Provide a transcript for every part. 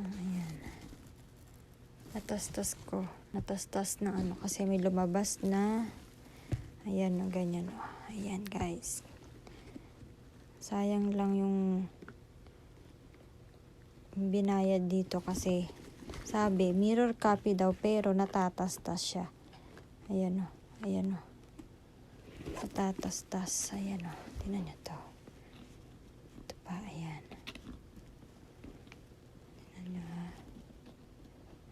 Ah, ayan. Natastas ko. Natastas na ano kasi may lumabas na ayan o ganyan o. Ayan guys. Sayang lang yung binayad dito kasi sabi mirror copy daw pero natatastas siya. Ayan o. Ayan o. Natatastas. Ayan o. Tingnan nyo to. Ito pa. Ayan. Tingnan nyo ha.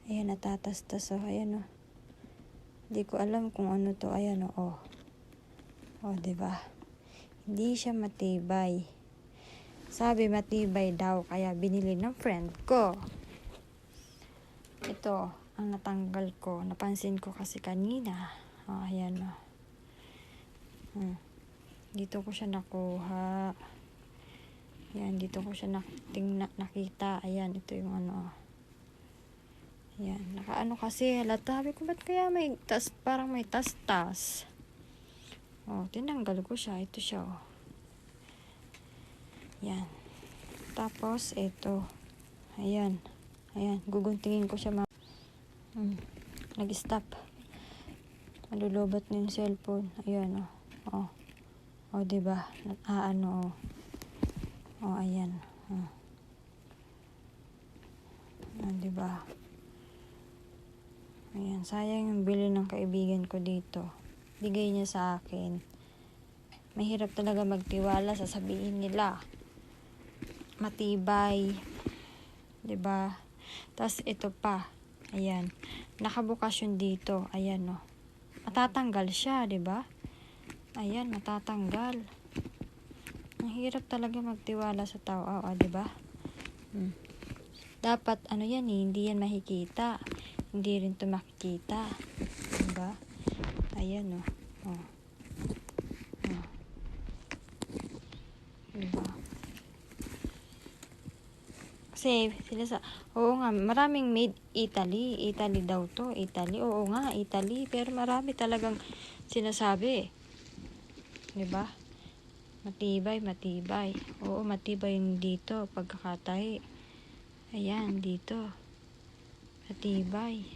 Ayan, natatastas oh. Ayan oh. Hindi ko alam kung ano to. Ayan oh. Oh, oh ba? Hindi siya matibay. Sabi matibay daw kaya binili ng friend ko. Ito ang natanggal ko. Napansin ko kasi kanina. Oh, ayan oh. Hmm. Dito ko siya nakuha. Ayan, dito ko siya natingna, nakita. Ayan, ito yung ano. Yan, nakaano kasi halata. Sabi ko, ba't kaya may tas, parang may tas-tas? Oh, tinanggal ko siya. Ito siya, oh. Yan. Tapos, ito. Ayan. Ayan, guguntingin ko siya. Ma- hmm. Nag-stop. Malulubat na yung cellphone. Ayan, oh. Oh. Oh, diba? Ah, ano, oh. Oh, ayan. Oh. Oh, diba? Ayan, sayang yung bili ng kaibigan ko dito. Bigay niya sa akin. Mahirap talaga magtiwala, sasabihin nila. Matibay. ba? Tapos ito pa. Ayan. Nakabukas yun dito. Ayan, no. Matatanggal siya, ba? Ayan, matatanggal. Ang hirap talaga magtiwala sa tao, oh, 'di ba? Hmm. Dapat ano yan eh, hindi yan makikita hindi rin to makikita. Diba? Ayan, oh. Oh. oh. Diba? Kasi, sila sa, oo nga, maraming made Italy. Italy daw to. Italy, oo nga, Italy. Pero marami talagang sinasabi. Diba? Matibay, matibay. Oo, matibay yung dito, pagkakatahi. Ayan, dito matibay.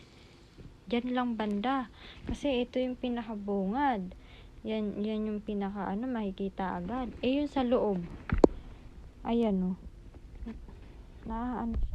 Diyan lang banda. Kasi ito yung pinakabungad. Yan, yan yung pinaka ano, makikita agad. Eh, yun sa loob. Ayan, oh. Na, ano